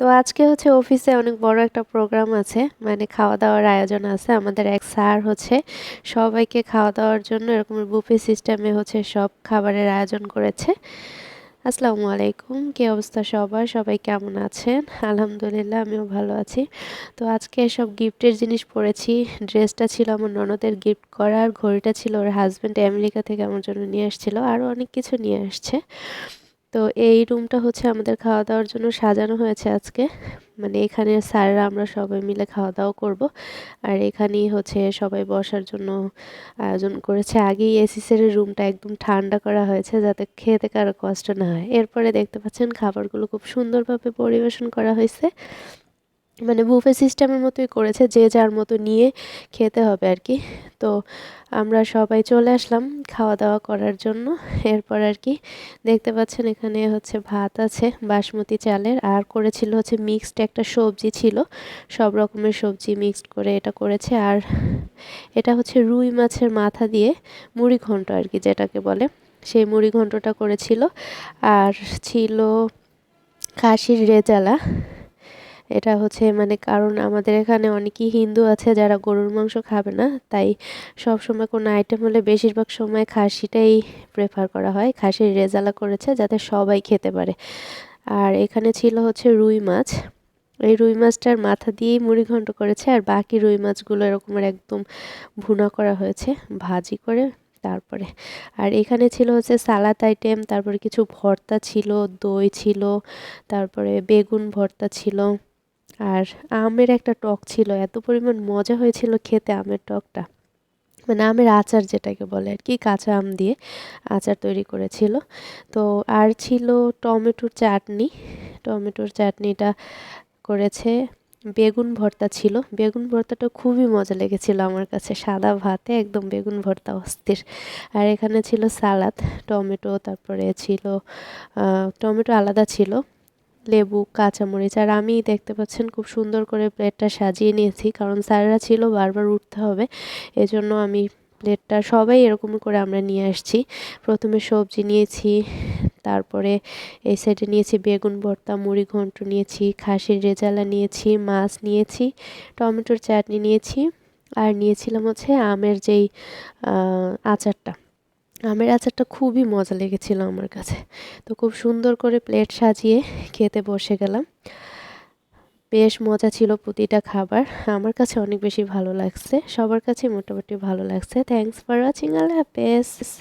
তো আজকে হচ্ছে অফিসে অনেক বড় একটা প্রোগ্রাম আছে মানে খাওয়া দাওয়ার আয়োজন আছে। আমাদের এক স্যার হচ্ছে সবাইকে খাওয়া দাওয়ার জন্য এরকম বুফে সিস্টেমে হচ্ছে সব খাবারের আয়োজন করেছে। আসসালামু আলাইকুম, কী অবস্থা সবার? সবাই কেমন আছেন? আলহামদুলিল্লাহ, আমিও ভালো আছি। তো আজকে সব গিফটের জিনিস পড়েছি। ড্রেসটা ছিল আমার ননদের গিফট করার, ঘড়িটা ছিল ওর হাজব্যান্ড আমেরিকা থেকে আমার জন্য নিয়ে আসছিল, আরও অনেক কিছু নিয়ে আসছে। তো এই রুমটা হচ্ছে আমাদের খাওয়া দাওয়ার জন্য সাজানো হয়েছে আজকে। মানে এখানে স্যাররা আমরা সবাই মিলে খাওয়া দাওয়া করব। আর এখানেই হচ্ছে সবাই বসার জন্য আয়োজন করেছে। আগেই এসি সেরের রুমটা একদম ঠান্ডা করা হয়েছে যাতে খেতে কারও কষ্ট না হয়। এরপরে দেখতে পাচ্ছেন খাবারগুলো খুব সুন্দরভাবে পরিবেশন করা হয়েছে। মানে বুফে সিস্টেমের মতোই করেছে, যে যার মতো নিয়ে খেতে হবে আর কি। তো আমরা সবাই চলে আসলাম খাওয়া দাওয়া করার জন্য। এরপর আর কি দেখতে পাচ্ছেন এখানে হচ্ছে ভাত আছে, বাসমতি চালের, আর করেছিল হচ্ছে মিক্সড একটা সবজি ছিল। সব রকমের সবজি মিক্সড করে এটা করেছে। আর এটা হচ্ছে রুই মাছের মাথা দিয়ে মুড়ি ঘন্ট আর কি যেটাকে বলে। সেই মুড়ি ঘন্টটা করেছিল। আর ছিল খাসির রেজালা। এটা হচ্ছে মানে কারণ আমাদের এখানে অনেকেই হিন্দু আছে যারা গরুর মাংস খাবে না, তাই সব সময় কোনো আইটেম হলে বেশিরভাগ সময় খাসিটাই প্রেফার করা হয়। খাসির রেজালা করেছে যাতে সবাই খেতে পারে। আর এখানে ছিল হচ্ছে রুই মাছ। এই রুই মাছটার মাথা দিয়েই মুড়ি ঘন্ট করেছে আর বাকি রুই মাছগুলো এরকমের একদম ভুনা করা হয়েছে ভাজি করে তারপরে। আর এখানে ছিল হচ্ছে সালাদ আইটেম তারপরে কিছু ভর্তা ছিল, দই ছিল, তারপরে বেগুন ভর্তা ছিল। আর আমের একটা টক ছিল, এত পরিমাণ মজা হয়েছিল খেতে আমের টকটা। মানে আমের আচার যেটাকে বলে আর কি, কাঁচা আম দিয়ে আচার তৈরি করেছিল। তো আর ছিল টমেটোর চাটনি, টমেটোর চাটনিটা করেছে, বেগুন ভর্তা ছিল। বেগুন ভর্তাটা খুবই মজা লেগেছিল আমার কাছে, সাদা ভাতে একদম বেগুন ভর্তা অস্থির। আর এখানে ছিল সালাদ, টমেটো, তারপরে ছিল টমেটো আলাদা ছিল। লেবু, কাঁচামরিচ, আর আমি দেখতে পাচ্ছেন খুব সুন্দর করে প্লেটটা সাজিয়ে নিয়েছি, কারণ স্যাররা ছিল বারবার উঠতে হবে, এজন্য আমি প্লেটটা সবাই এরকম করে আমরা নিয়ে আসছি। প্রথমে সবজি নিয়েছি, তারপরে এই সাইডে নিয়েছি বেগুন ভর্তা, মুড়ি ঘন্ট নিয়েছি, খাসির রেজালা নিয়েছি, মাছ নিয়েছি, টমেটোর চাটনি নিয়েছি, আর নিয়েছিলাম হচ্ছে আমের যেই আচারটা। আমের আচারটা খুবই মজা লেগেছিল আমার কাছে। তো খুব সুন্দর করে প্লেট সাজিয়ে খেতে বসে গেলাম। বেশ মজা ছিল প্রতিটা খাবার। আমার কাছে অনেক বেশি ভালো লাগছে। সবার কাছে মোটামুটি ভালো লাগছে। থ্যাংকস ফর ওয়াচিং আল্লাহ হাফেজ।